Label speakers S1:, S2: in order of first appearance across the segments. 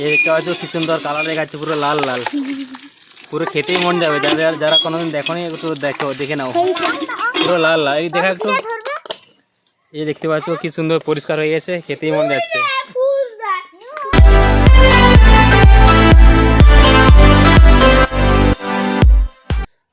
S1: এই দেখতে পাচ্ছ, কি সুন্দর কালার দেখাচ্ছে, পুরো লাল লাল। পুরো খেতেই মন যাবে যাদের যারা কোনোদিন দেখো নি একটু দেখো, দেখে নাও। পুরো লাল লাল। এই দেখা একটু। এই দেখতে পাচ্ছ, কি সুন্দর পরিষ্কার হয়ে গেছে, খেতেই মন যাচ্ছে।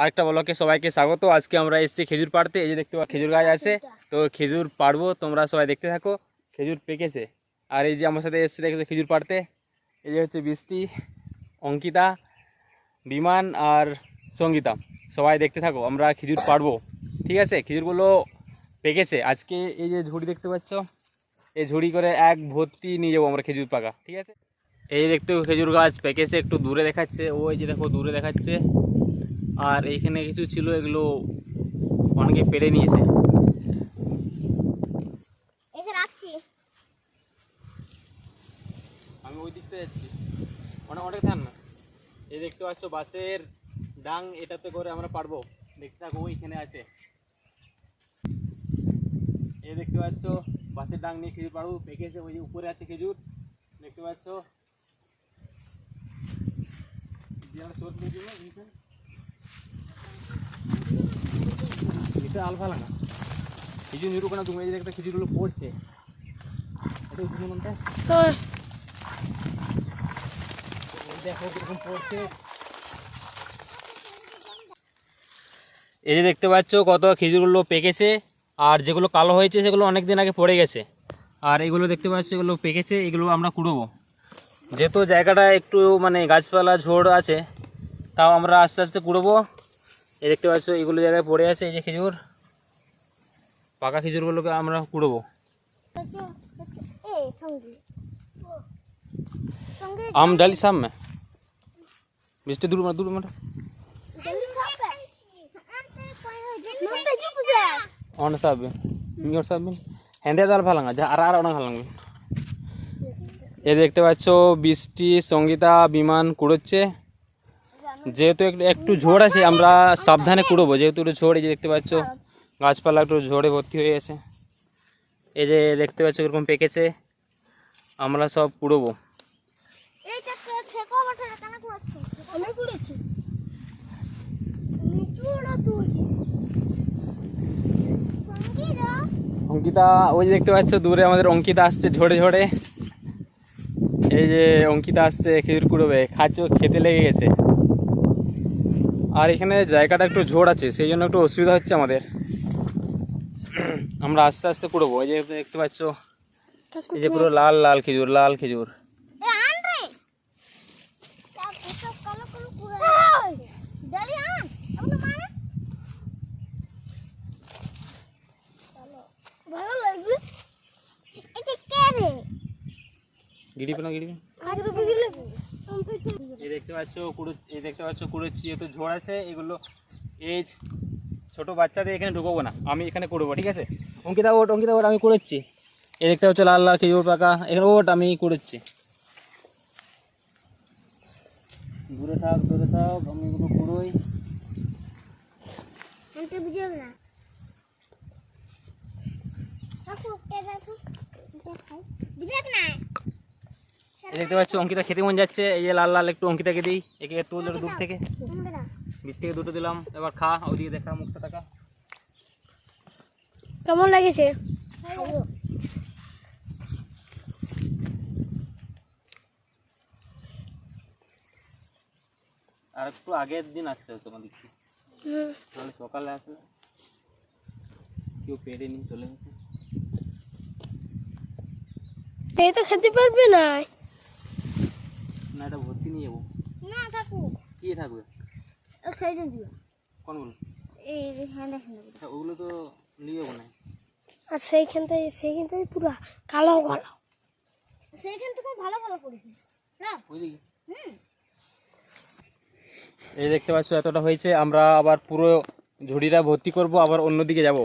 S1: আরেকটা ব্লকে সবাইকে স্বাগত। আজকে আমরা এসেছি খেজুর পাড়তে। এই যে দেখতে পাচ্ছ, খেজুর গাছ আছে। তো খেজুর পাড়বো, তোমরা সবাই দেখতে থাকো। খেজুর পেকেছে। আর এই যে আমার সাথে এসছে, দেখছ, খেজুর পাড়তে? এই যে হচ্ছে বৃষ্টি, অঙ্কিতা, বিমান আর সঙ্গীতা। সবাই দেখতে থাকো, আমরা খেজুর পাড়বো। ঠিক আছে? খেজুরগুলো পেকেছে। আজকে এই যে ঝুড়ি দেখতে পাচ্ছ, এই ঝুড়ি করে এক ভর্তি নিয়ে যাব আমরা খেজুর পাকা। ঠিক আছে? এই দেখতে খেজুর গাছ পেকেছে, একটু দূরে দেখাচ্ছে। ওই যে দেখো, দূরে দেখাচ্ছে। আর এইখানে কিছু ছিল, এগুলো অনেকে পেরে নিয়েছে
S2: এখানে রাখছি
S1: দিকটা যাচ্ছি অনেক অনেক থান না এই দেখতে পাচ্ছ বাসের ডাং এটাতে করে আমরা পারব। দেখতে থাকো ওইখানে আছে। এ দেখতে পাচ্ছ বাসের ডাং নিয়ে খেজুর পাড়বো পেকেছে ওই যে উপরে আছে খেজুর। দেখতে পাচ্ছ? দিয়ে আমরা চোট দিয়ে দিবো, নিচে। নিচে আলফা লাগা খেজুর নিরু কেন তুমি একটা খেজুরগুলো পড়ছে। এটা দেখো কীরকম পড়ছে। এই যে দেখতে পাচ্ছ কত খেজুরগুলো পেকেছে আর যেগুলো কালো হয়েছে সেগুলো অনেক দিন আগে পড়ে গেছে। আর এগুলো দেখতে পাচ্ছ এগুলো পেকেছে এগুলো আমরা কুড়বো। যেহেতু জায়গাটা একটু মানে গাছপালা ঝোড় আছে তাও আমরা আস্তে আস্তে কুড়বো। এই দেখতে পাচ্ছ এগুলো জায়গায় পড়ে আছে এই যে খেজুর পাকা খেজুরগুলোকে আমরা কুড়বো।
S2: এই সঙ্গে। সঙ্গে
S1: আম ডালি সাম में মিষ্টি দূর দূর
S2: খাবে মুন্ডে চুপছে
S1: অন সাবin মিওর সাবin হেন্দে দাল ফালাঙ্গা যা আর আর অনেক ফালাঙ্গা এ দেখতে পাচ্ছ, বৃষ্টি, সঙ্গীতা, বিমান কুড়োচ্ছে। যেহেতু একটু ঝোড় আছে, আমরা সাবধানে কুড়োবো। যেহেতু একটু ঝোড়, এই যে দেখতে পাচ্ছ, গাছপালা একটু ঝোড়ে ভর্তি হয়ে গেছে। এই যে দেখতে পাচ্ছ এরকম পেকেছে। আমরা সব কুড়োবো
S2: এইটা ঠেকো বটে কেন তুই। সঙ্গীরা
S1: অঙ্কিতা ওই যে দেখতে পাচ্ছ দূরে আমাদের অঙ্কিতা আসছে ঝড়ে ঝড়ে। এই যে অঙ্কিতা আসছে খেজুর কুড়োবে খাচ্ছ খেতে লেগে গেছে। আর এখানে জায়গাটা একটু ঝোড় আছে সেই জন্য একটু অসুবিধা হচ্ছে আমাদের। আমরা আস্তে আস্তে কুড়োবো। এই যে দেখতে পাচ্ছ এই যে পুরো লাল লাল খেজুর লাল খেজুর
S2: এ আন রে সব কালো কালো কুড়া দাঁড়ি আন আপনি মারে চলো ভালো লাগবে এটা কে রে
S1: গিড়ি পেলাম
S2: বিগলে
S1: এই দেখতে পাচ্ছ কুড়ো এই দেখতে পাচ্ছ কুড়োচ্ছি যেহেতু ঝোড় আছে এগুলো এই ছোট বাচ্চাদের এখানে ঢুকবো না আমি এখানে কুড়বো ঠিক আছে? অঙ্কিতা ওট অঙ্কিতা ওট আমি কুড়োচ্ছি। এই দেখতে পাচ্ছ লাল লাল খেজুর পাকা এখানে ওট আমি কুড়োচ্ছি। দূরে থাক দূরে থাক আমি এগুলো কুড়োই।
S2: আমি তো বুঝলাম না কাকু কে কাকু দিবে না
S1: এই দেখতে পাচ্ছ অঙ্কিতা খেতে মন যাচ্ছে। এই যে লাল লাল একটু অঙ্কিতাকে দিই। একে তুল দূর থেকে।
S2: তোমরা
S1: থেকে দুটো দিলাম। এবার খা ওদিকে দেখা মুখটা টাকা
S2: কেমন লাগেছে?
S1: আর একটু আগের দিন আসতে হতো তোমার দেখছি তাহলে সকালে আসলে কেউ পেরে নিয়ে চলে গেছে।
S2: এই তো খেতে পারবে না।
S1: না এটা ভর্তি নিয়ে যাব।
S2: না কাকু
S1: কি থাকবে?
S2: খাই দিও।
S1: কোনগুলো
S2: এই হ্যাঁ দেখেন
S1: আচ্ছা, ওগুলো তো নিয়ে যাব না।
S2: আর সেইখানটায় সেইখানটায় পুরো কালো কালো সেইখান থেকে ভালো ভালো পড়েছে না?
S1: ওইদিকে।
S2: হুম।
S1: এই দেখতে পাচ্ছ এতটা হয়েছে। আমরা আবার পুরো ঝুড়িটা ভর্তি করব আবার অন্যদিকে যাব।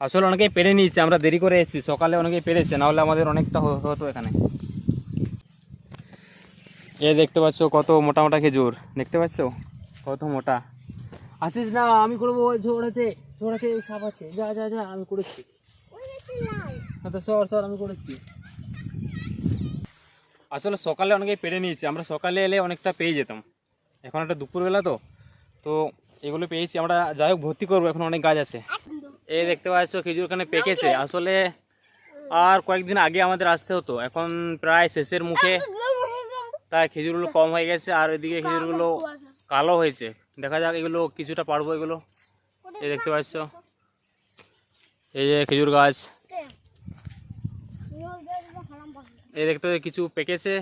S1: আসলে অনেকেই পেরে নিয়েছে আমরা দেরি করে এসেছি। সকালে অনেকেই পেরেছে নাহলে আমাদের অনেকটা হতো এখানে। এই দেখতে পাচ্ছ কত মোটা মোটা খেজুর। দেখতে পাচ্ছ? কত মোটা। আসিস না আমি করব ওই ঝোড় আছে ঝোড় আছে সাপ আছে। যা যা যা আমি করেছি। না তো সর সর আমি করেছি। আসলে সকালে অনেকেই পেরে নিয়েছি আমরা সকালে এলে অনেকটা পেয়ে যেতাম। এখন একটা দুপুরবেলা তো তো এগুলো পেয়েছি আমরা যাই হোক ভর্তি করব এখন অনেক গাছ আছে। এই দেখতে পাচ্ছ খেজুর ওখানে পেকেছে। আসলে আর কয়েকদিন আগে আমাদের আসতে হতো এখন প্রায় শেষের মুখে তাই খেজুরগুলো কম হয়ে গেছে আর এদিকে খেজুরগুলো কালো হয়েছে। দেখা যাক এগুলো কিছুটা পারব এগুলো। এই দেখতে পাচ্ছ? এই যে খেজুর গাছ। এই দেখতে কিছু পেকেছে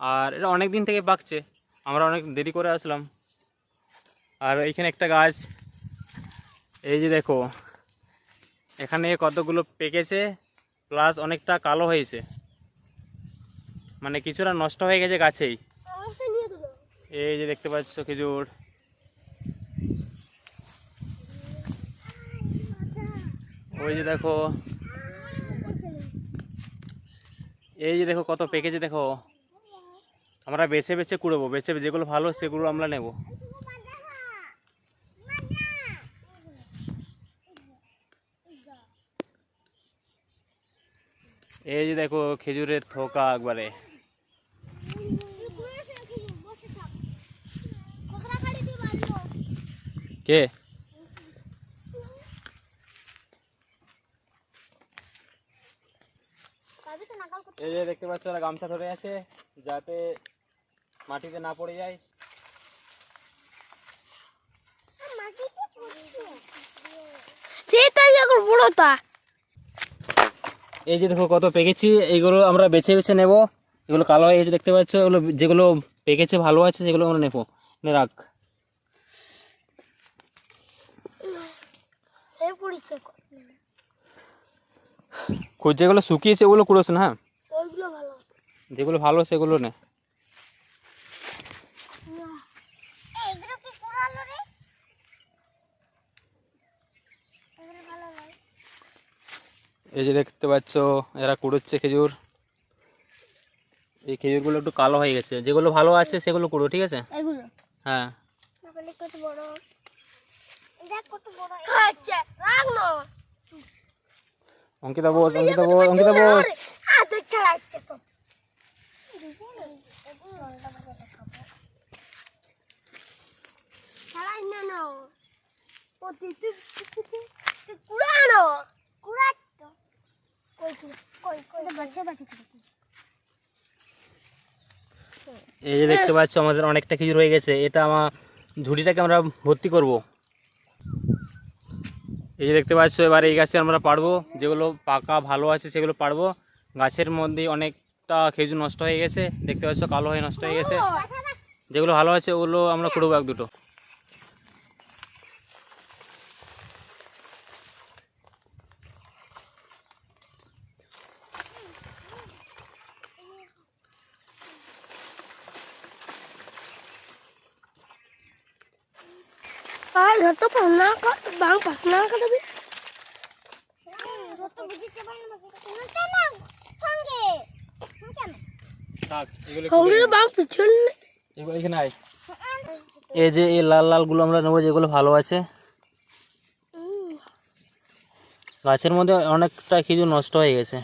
S1: আর এটা অনেক দিন থেকে পাকছে। আমরা অনেক দেরি করে আসলাম। আর এইখানে একটা গাছ। এই যে দেখো এখানে কতগুলো পেকেছে প্লাস অনেকটা কালো হয়েছে। মানে কিছুটা নষ্ট হয়ে গেছে গাছেই। এই যে দেখতে পাচ্ছ খেজুর। ওই যে দেখো। এই যে দেখো কত পেকেছে দেখো। আমরা বেছে বেছে কুড়বো বেছে যেগুলো ভালো সেগুলো আমরা নেব। এই যে দেখো খেজুরের থোকা একবারে। কে? এই যে দেখতে পাচ্ছ ওরা গামছা ধরে আছে যাতে মাটিতে না পড়ে যায়।
S2: সেটাই এখন বড়টা
S1: এই যে দেখো কত পেকেছি এইগুলো আমরা বেছে বেছে নেব। এগুলো কালো হয়ে গেছে দেখতে পাচ্ছ? এগুলো যেগুলো পেকেছে ভালো আছে সেগুলো আমরা নেব। নে রাখ
S2: এই পরীক্ষা কর
S1: খোঁজ যেগুলো শুকিয়েছে ওগুলো কুড়োস না হ্যাঁ? যেগুলো ভালো সেগুলো নে। এই যে দেখতে পাচ্ছ এরা কুড়োচ্ছে খেজুর। এই খেজুরগুলো একটু কালো হয়ে গেছে। যেগুলো ভালো আছে সেগুলো কুড়ো ঠিক আছে? হ্যাঁ। অঙ্কিতা বোস অঙ্কিতা বোস অঙ্কিতা বোস। এই যে দেখতে পাচ্ছ আমাদের অনেকটা খেজুর হয়ে গেছে। এটা আমার ঝুড়িটাকে আমরা ভর্তি করব। এই যে দেখতে পাচ্ছ, এবার এই গাছে আমরা পারব। যেগুলো পাকা, ভালো আছে, সেগুলো পারব। গাছের মধ্যে অনেকটা খেজুর নষ্ট হয়ে গেছে। দেখতে পাচ্ছ, কালো হয়ে নষ্ট হয়ে গেছে। যেগুলো ভালো আছে, ওগুলো আমরা করব এক দুটো
S2: আর ঘর তো পান্না কর বাং পান্না কর দেবি ঘর তো বুঝিতে পারি না না সঙ্গে
S1: থাক এগুলো
S2: সঙ্গে বাং পিছন
S1: এগুলো এখানে আয় এই যে এই লাল লালগুলো আমরা নেব যেগুলো ভালো আছে। গাছের মধ্যে অনেকটা খেজুর নষ্ট হয়ে গেছে।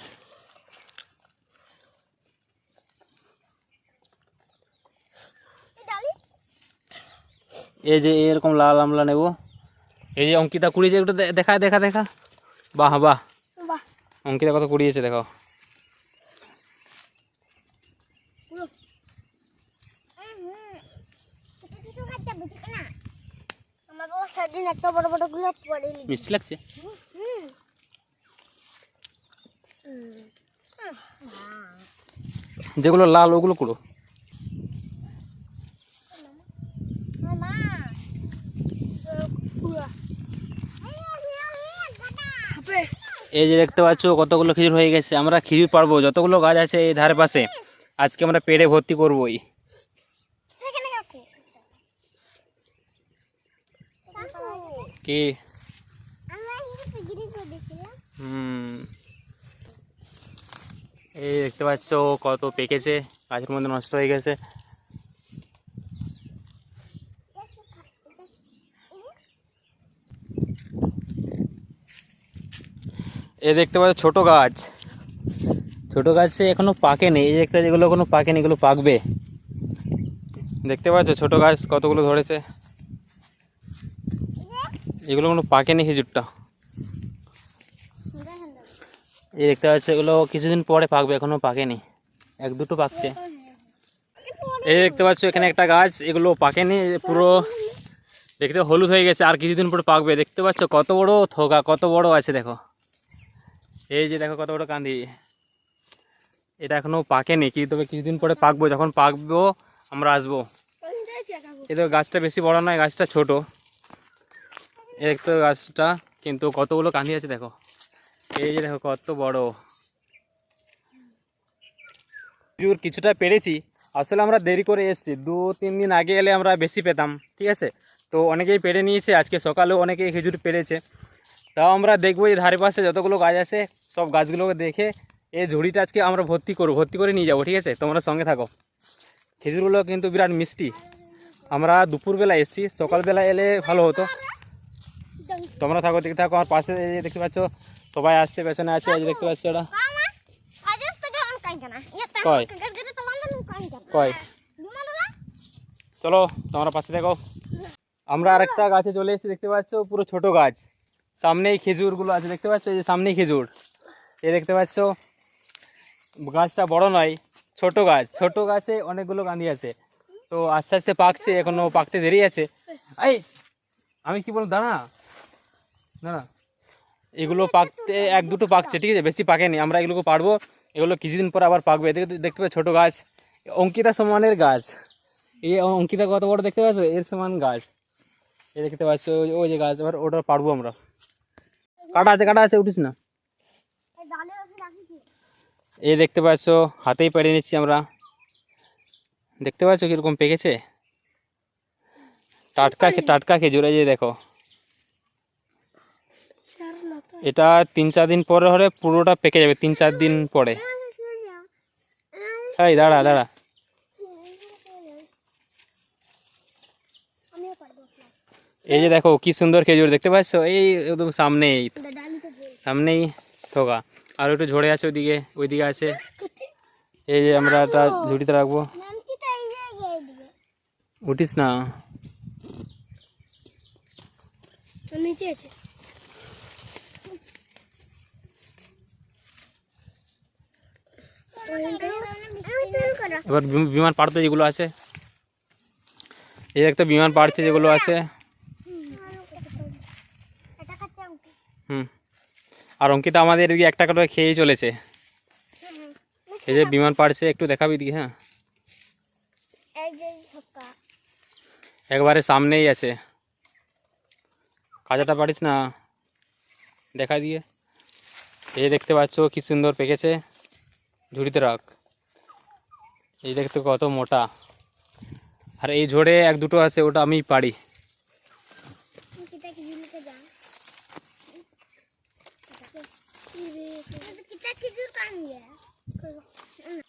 S1: এই যে এরকম লাল আমরা নেব। এই যে অঙ্কিতা কুড়িয়েছে একটু দেখা দেখা দেখা। বাহ বাহ।
S2: বাহ।
S1: অঙ্কিতা কত কুড়িয়েছে দেখো
S2: একটা বড় বড়গুলো পড়ে
S1: মিষ্টি লাগছে? যেগুলো লাল ওগুলো কুড়ো। এই যে দেখতে পাচ্ছ কতগুলো খেজুর হয়ে গেছে। আমরা খেজুর পারব যতগুলো গাছ আছে এই ধারে পাশে। আজকে আমরা পেড়ে ভর্তি করবোই। কি? হুম। এই দেখতে পাচ্ছ, কত পেকেছে। গাছের মধ্যে নষ্ট হয়ে গেছে। এ দেখতে পাচ্ছ, ছোট গাছ। ছোট গাছে এখনও পাকেনি। এই দেখতে যেগুলো এখনও পাকেনি, এগুলো পাকবে। দেখতে পাচ্ছ, ছোট গাছ কতগুলো ধরেছে? এগুলো কোনো পাকেনি খেজুরটা? এই দেখতে পাচ্ছি, এগুলো কিছুদিন পরে পাকবে, এখনও পাকেনি। এক দুটো পাকছে। এই দেখতে পাচ্ছ, এখানে একটা গাছ, এগুলো পাকেনি পুরো দেখতে হলুদ হয়ে গেছে, আর কিছুদিন পরে পাকবে। দেখতে পাচ্ছ, কত বড় থোকা, কত বড় আছে, দেখো। এই যে দেখো, কত বড় কান্দি। এটা এখনও পাকেনি, কি তবে কিছুদিন পরে পাকবো। যখন পাকবো, আমরা আসব। তো গাছটা বেশি বড় নয়, গাছটা ছোট। এই দেখতে গাছটা, কিন্তু কতগুলো কান্দি আছে দেখো। এই যে দেখো কত বড়। খেজুর কিছুটা পেরেছি। আসলে আমরা দেরি করে এসেছি। দু, তিন দিন আগে এলে আমরা বেশি পেতাম, ঠিক আছে? তো অনেকেই পেরে নিয়েছে, আজকে সকালেও অনেকেই খেজুর পেরেছে। তাও আমরা দেখব এই ধারে পাশে যতগুলো গাছ আছে, সব গাছগুলোকে দেখে এই ঝুড়িটা আজকে আমরা ভর্তি করব, ভর্তি করে নিয়ে যাব, ঠিক আছে? তোমরা সঙ্গে থাকো। খেজুরগুলো কিন্তু বিরাট মিষ্টি। আমরা দুপুরবেলা এসেছি, সকালবেলা এলে ভালো হতো। তোমরা থাকো দেখতে থাকো আমার পাশে দেখতে পাচ্ছ সবাই আসছে পেছনে আছে এই দেখতে পাচ্ছ ওরা। কয়? কয়? চলো তোমরা পাশে দেখো আমরা আরেকটা গাছে চলে এসেছি দেখতে পাচ্ছ পুরো ছোট গাছ। সামনেই খেজুরগুলো আছে দেখতে পাচ্ছ এই যে সামনেই খেজুর। এই দেখতে পাচ্ছ গাছটা বড় নয় ছোট গাছ। ছোট গাছে অনেকগুলো কান্দি আছে। তো আস্তে আস্তে পাকছে এখনও পাকতে দেরি আছে। এই আমি কি বলব দাঁড়া। দাঁড়া এগুলো পাকতে, এক দুটো পাকছে, ঠিক আছে? বেশি পাকেনি। আমরা এগুলোকে পারব। এগুলো কিছুদিন পর আবার পাকবে। দেখতে দেখতে পাবে ছোটো গাছ। অঙ্কিতা সমানের গাছ। এই অঙ্কিতা কত বড় দেখতে পাচ্ছ? এর সমান গাছ। এ দেখতে পাচ্ছ, ওই- যে গাছ। এবার ওটা পারব আমরা। কাটা আছে কাটা আছে, উঠিস না। এই দেখতে পাচ্ছ, হাতেই পেরে নিচ্ছি আমরা। দেখতে পাচ্ছ কীরকম পেকেছে? টাটকা টাটকা খেজুর যে দেখো। এটা তিন চার দিন পরে হলে পুরোটা পেকে যাবে, তিন চার দিন পরে। এই, দাঁড়া দাঁড়া। এই যে দেখো, কি সুন্দর খেজুর, দেখতে পাচ্ছ? এই একদম সামনেই। সামনেই থোকা। আর একটু ঝরে আছে ওইদিকে ওইদিকে আছে। এই যে আমরা একটা ঝুড়িতে রাখব। উঠিস না।
S2: নিচে আছে।
S1: এবার বিম- বিমান পাড়তে যেগুলো আছে। এই একটা বিমান পাড়ছে যেগুলো আছে। হুম। আর অঙ্কিতা আমাদের এদিকে একটা করে খেয়েই চলেছে। এই যে বিমান পাড়ছে একটু দেখাবি দিকে হ্যাঁ। একবারে সামনেই আছে। কাজাটা পারিস না। দেখা দিয়ে। এই দেখতে পাচ্ছ, কি সুন্দর পেকেছে। ঝুড়িতে রাখ এই দেখতে কত মোটা আর এই ঝোড়ে এক দুটো আছে ওটা আমি পারি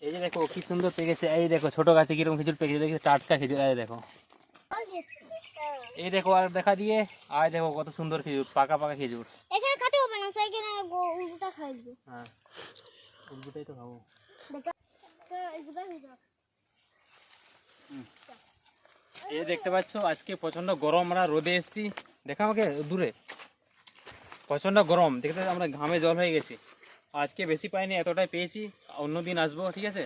S1: এই যে দেখো কি সুন্দর পেকেছে এই দেখো ছোট গাছে কীরকম খেজুর পেকেছে দেখি টাটকা খেজুর এই দেখো এই দেখো আর দেখা দিয়ে আর দেখো কত সুন্দর খেজুর পাকা পাকা খেজুর
S2: এখানে খাতে হবে না সাইকেলে উল্টা খাই দিব
S1: হ্যাঁ উলগুটাই তো খাব। দেখতে পাচ্ছ, আজকে প্রচণ্ড গরম, আমরা রোদে এসেছি। দেখা আমাকে, দূরে। প্রচণ্ড গরম, দেখতে আমরা ঘামে জল হয়ে গেছি। আজকে বেশি পাইনি, এতটাই পেয়েছি। অন্য দিন আসব, ঠিক আছে?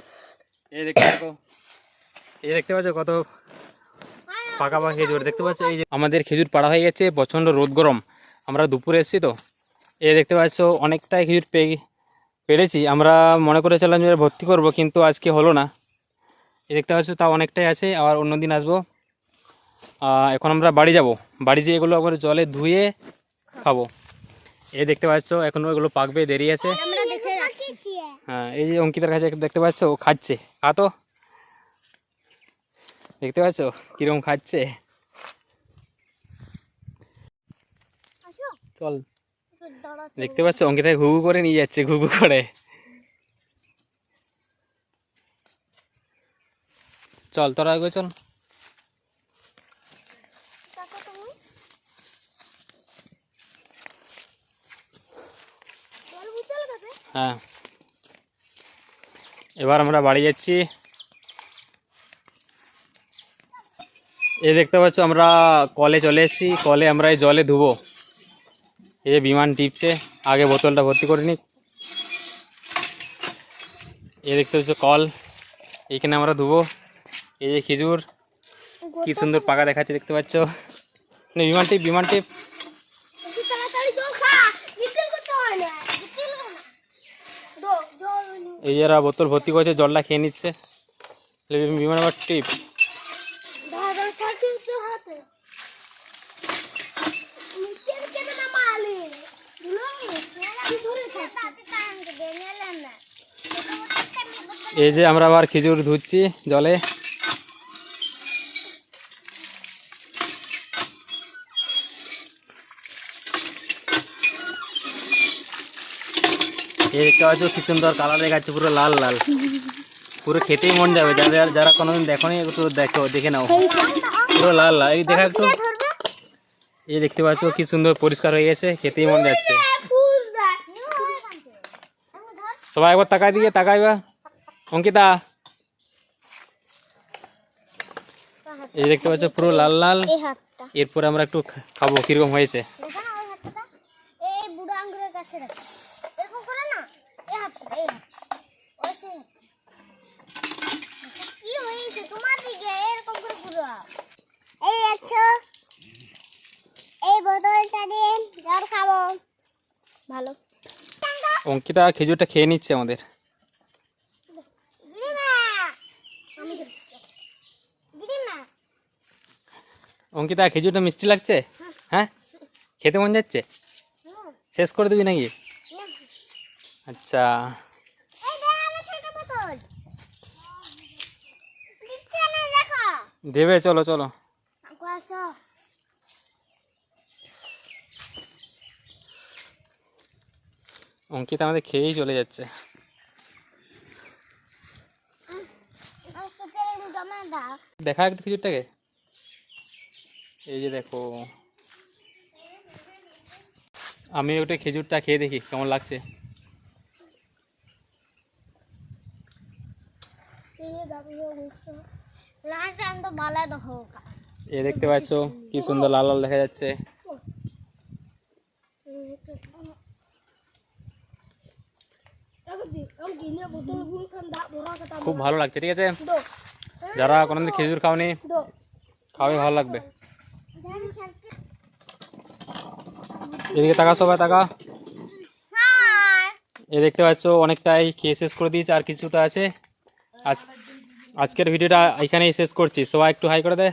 S1: এই দেখতে পাচ্ছ এই দেখতে পাচ্ছ কত পাকা পাকা খেজুর, দেখতে পাচ্ছ? এই যে আমাদের খেজুর পাড়া হয়ে গেছে, প্রচণ্ড রোদ গরম। আমরা দুপুরে এসেছি তো। এই দেখতে পাচ্ছ, অনেকটাই খেজুর পেয়ে পেরেছি। আমরা মনে করেছিলাম যে ভর্তি করব কিন্তু আজকে হলো না। দেখতে পাচ্ছ তা অনেকটাই আছে আবার অন্য দিন আসব এখন আমরা বাড়ি যাব। বাড়ি যেয়ে এগুলো আবার জলে ধুয়ে খাব। এ দেখতে পাচ্ছ এখনও এগুলো পাকবে দেরি আছে। হ্যাঁ এই যে অঙ্কিতার কাছে দেখতে পাচ্ছ ও খাচ্ছে। খা তো। দেখতে পাচ্ছ কীরকম খাচ্ছে। চল। দেখতে পাচ্ছ? অঙ্কিতা ঘুঘু করে নিয়ে যাচ্ছে ঘুঘু করে। চল তোরা আগে চল। হ্যাঁ। এবার আমরা বাড়ি যাচ্ছি। এই দেখতে পাচ্ছ আমরা কলে চলে এসেছি। কলে আমরা এই জলে ধুবো। এই যে বিমান টিপছে আগে বোতলটা ভর্তি করে নিক। এই দেখতে পাচ্ছ কল এইখানে আমরা ধুবো। এই যে খেজুর কি সুন্দর পাকা দেখাচ্ছে দেখতে পাচ্ছ। না, বিমান টিপ বিমান টিপ। এই যারা বোতল ভর্তি করেছে জলটা খেয়ে নিচ্ছে। বিমান আবার টিপ
S2: দাদা ছাড়ছি তো হাতে নিচে কেন না মালে দুলো আমি ধরে থাকছি টাইম কে দে নিলাম না
S1: এই যে আমরা আবার খেজুর ধুচ্ছি জলে। এই দেখতে পাচ্ছ, কি সুন্দর কালার দেখাচ্ছে, পুরো লাল লাল। পুরো খেতেই মন যাবে, যাদের যারা কোনোদিন দেখো নি একটু দেখো, দেখে নাও। পুরো লাল লাল। এই দেখা একটু এই দেখতে পাচ্ছ, কি সুন্দর পরিষ্কার হয়ে গেছে, খেতেই মন যাচ্ছে। সবাই একবার তাকাই দিয়ে, তাকাইবা। অঙ্কিতা এই দেখতে পাচ্ছ পুরো লাল লাল। এরপর আমরা একটু খাব কীরকম হয়েছে?
S2: অঙ্কিতা খেজুরটা খেয়ে নিচ্ছে এই বুড়ো আঙ্গুরের কাছে রাখো এরকম করে না এই হাতটা এই হাতটা ওই সেই হাতটা। কি হয়েছে তোমার দিকে এরকম করে পুরো এই আছো এই বোতলটা দিয়ে জল খাব ভালো
S1: অঙ্কিতা খেজুরটা খেয়ে নিচ্ছে আমাদের
S2: গিরিমা আমি গিরিমা
S1: অঙ্কিতা, খেজুরটা মিষ্টি লাগছে? হ্যাঁ? খেতে মন যাচ্ছে? শেষ করে দিবি নাকি? আচ্ছা। দেবে, চলো চলো। অঙ্কিতা আমাদের খেয়েই চলে যাচ্ছে। দেখা একটু খেজুরটাকে? এই যে দেখো। আমি ওটা খেজুরটা খেয়ে দেখি, কেমন লাগছে? এই দেখতে পাচ্ছ কি সুন্দর লাল লাল দেখা যাচ্ছে। খুব ভালো লাগছে, ঠিক আছে? যারা কোনোদিন খেজুর খাওনি, খাওয়াই ভালো লাগবে। এদিকে তাকা সবাই তাকা এ দেখতে পাচ্ছ অনেকটাই খেয়ে শেষ করে দিয়েছে আর কিছুটা আছে। আজ আজকের ভিডিওটা এখানেই শেষ করছি। সবাই একটু হাই করে দে।